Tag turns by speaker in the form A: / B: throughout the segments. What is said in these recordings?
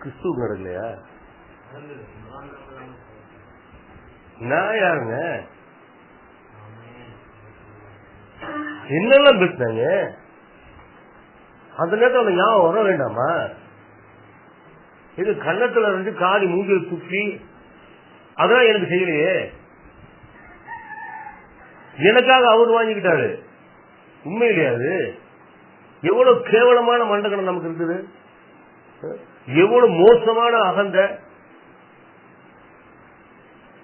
A: கிறிஸ்துவ நடக்கலையா நான் யாருங்க? என்னெல்லாம் பேசினாங்க? அந்த நேரத்தில் அவனுக்கு ஞாபகம் வர வேண்டாமா? இது கன்னத்துல இருந்து காதி மூஞ்சில துப்பி அதெல்லாம் எனக்கு செய்யலையே. எனக்காக அவர் வாங்கிக்கிட்டாரு. உண்மையிலேயே அது. எவ்வளவு கேவலமான மண்டகணம் நமக்கு இருக்குது. எவ்வளவு மோசமான அகந்த?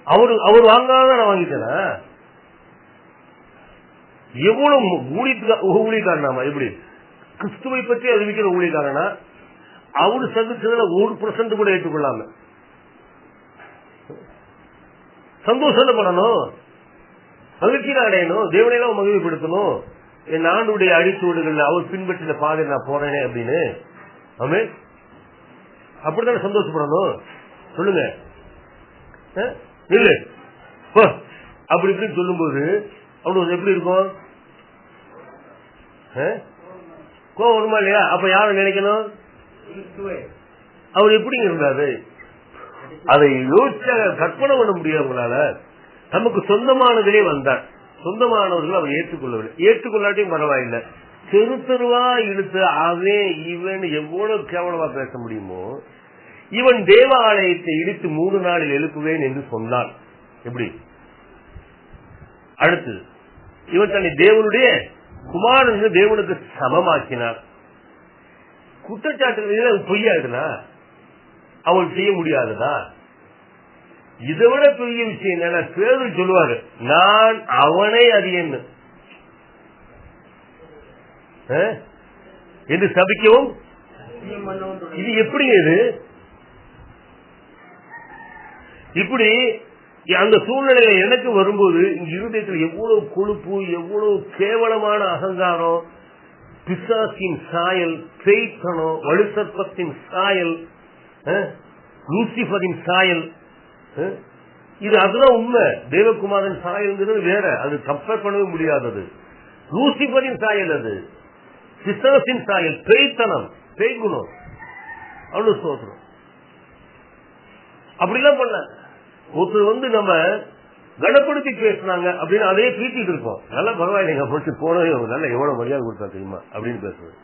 A: அவரு அவர் வாங்காத நான் வாங்கிட்டேனா? எவ்வளவு ஊழியத்துக்கா எப்படி? கிறிஸ்துவை பற்றி அறிவிக்கிற ஊழிக்காரனா அவரு சந்திச்சதுல ஒரு பர்சன்ட் கூட ஏற்றுக்கொள்ளாம. சந்தோஷப்படணும் மகிழ்ச்சியில் அடையணும். தேவனையெல்லாம் மகிழ்ச்சிப்படுத்தணும் என் ஆண்டுடைய அடிச்சுவடுகள் அவர் பின்பற்றின பாதை நான் போறேனே அப்படின்னு. ஆமே அப்படித்தானே சந்தோஷப்படணும்? சொல்லுங்க. அஹ்? இல்ல போ. அப்படி இப்படின்னு சொல்லும்போது அவனுக்கு எப்படி இருக்கும்? அஹ்? கோவம் வருமா இல்லையா? அப்ப யாரும் நினைக்கணும்? அவர் எப்படிங்க இருந்தாரு? அதை யோசிச்ச கற்பனை பண்ண முடியாது உங்களால. நமக்கு சொந்தமானதிலே வந்தார். சொந்தமானவர்கள் அவர் ஏற்றுக்கொள்ளவில்லை. ஏற்றுக்கொள்ளாட்டியும் பரவாயில்லை. தெரு தெருவா இழுத்து அவன் இவன் எவ்வளவு கேவலமா பேச முடியுமோ இவன் தேவ ஆலயத்தை இடித்து மூணு நாளில் எழுப்புவேன் என்று சொன்னான். எப்படி? அடுத்தது இவன் தன்னை தேவனுடைய குமாரன் தேவனுக்கு சமமாக்கினார் குற்றச்சாட்டு பொய்யாதுனா அவள் செய்ய முடியாததா? இதை விட பெரிய விஷயம் என்னன்னா பேதர் சொல்லுவாரு நான் அவனை அறியன்னு அஹ்? என்று சபிக்கவும். இது எப்படிங்க இது? இப்படி அந்த சூழ்நிலையில எனக்கு வரும்போது இங்க இருதயத்தில் எவ்வளவு கொழுப்பு எவ்வளவு கேவலமான அகங்காரம் பிசாசின் சாயல் பேய்த்தனம் வலுசற்பத்தின் சாயல் அஹ், லூசிபரின் சாயல் இது அதுதான் உண்மை. தேவகுமாரன் சாயல்ங்கிறது வேற. அது கம்பேர் பண்ணவே முடியாதது. லூசிபரின் சாயல் அது. பிசாசின் சாயல் பேய்த்தனம் பேய்குணம். அவ்வளவு சோதனம் அப்படிலாம் பண்ண ஒருத்தர் வந்து நம்ம கனப்படுத்தி பேசுனாங்க அப்படின்னு அதையே பீத்திட்டு இருக்கோம் நல்லா பரவாயில்லைங்க போச்சு போனவே அவங்க நல்லா எவ்வளவு மரியாதை கொடுத்தா தெரியுமா அப்படின்னு பேசுறது.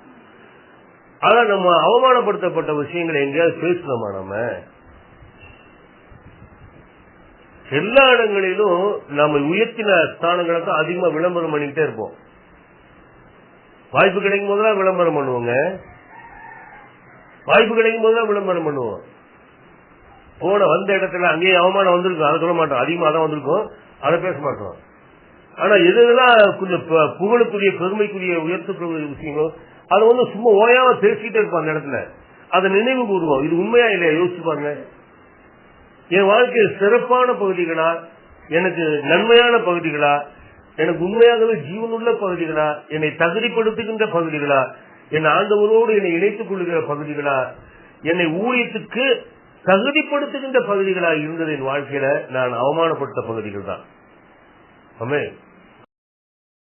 A: ஆனா நம்ம அவமானப்படுத்தப்பட்ட விஷயங்களை எங்கேயாவது பேசுறோமா நம்ம? எல்லா இடங்களிலும் நம்ம உயர்த்தின ஸ்தானங்களை தான் அதிகமா விளம்பரம் பண்ணிக்கிட்டே இருப்போம். வாய்ப்பு கிடைக்கும் போதெல்லாம் விளம்பரம் பண்ணுவோங்க. வாய்ப்பு கிடைக்கும் போதெல்லாம் விளம்பரம் பண்ணுவோம். போன வந்த இடத்துல அங்கேயே அவமானம் வந்திருக்கும். அதை சொல்ல மாட்டோம். அதிகமா தான் வந்திருக்கும். அதை பேச மாட்டோம். ஆனா எதுலாம் கொஞ்சம் புகழுக்குரிய பெருமைக்குரிய உயர்த்தக்கூடிய விஷயங்களோ அதை வந்து சும்மா ஓயாம பேசிக்கிட்டே இருப்போம் அந்த இடத்துல. அதை நினைவு கூறுவோம். இது உண்மையா இல்லையா? யோசிச்சு பாருங்க. என் வாழ்க்கையில் சிறப்பான பகுதிகளா? எனக்கு நன்மையான பகுதிகளா? எனக்கு உண்மையாகவே ஜீவனுள்ள பகுதிகளா? என்னை தகுதிப்படுத்துகின்ற பகுதிகளா? என் ஆண்டவரோடு என்னை இணைத்துக் கொள்கிற பகுதிகளா? என்னை ஊழியத்துக்கு தகுதிப்படுத்துகின்ற பகுதிகளா இருந்தது என் வாழ்க்கையில நான் அவமானப்படுத்த பகுதிகள் தான்.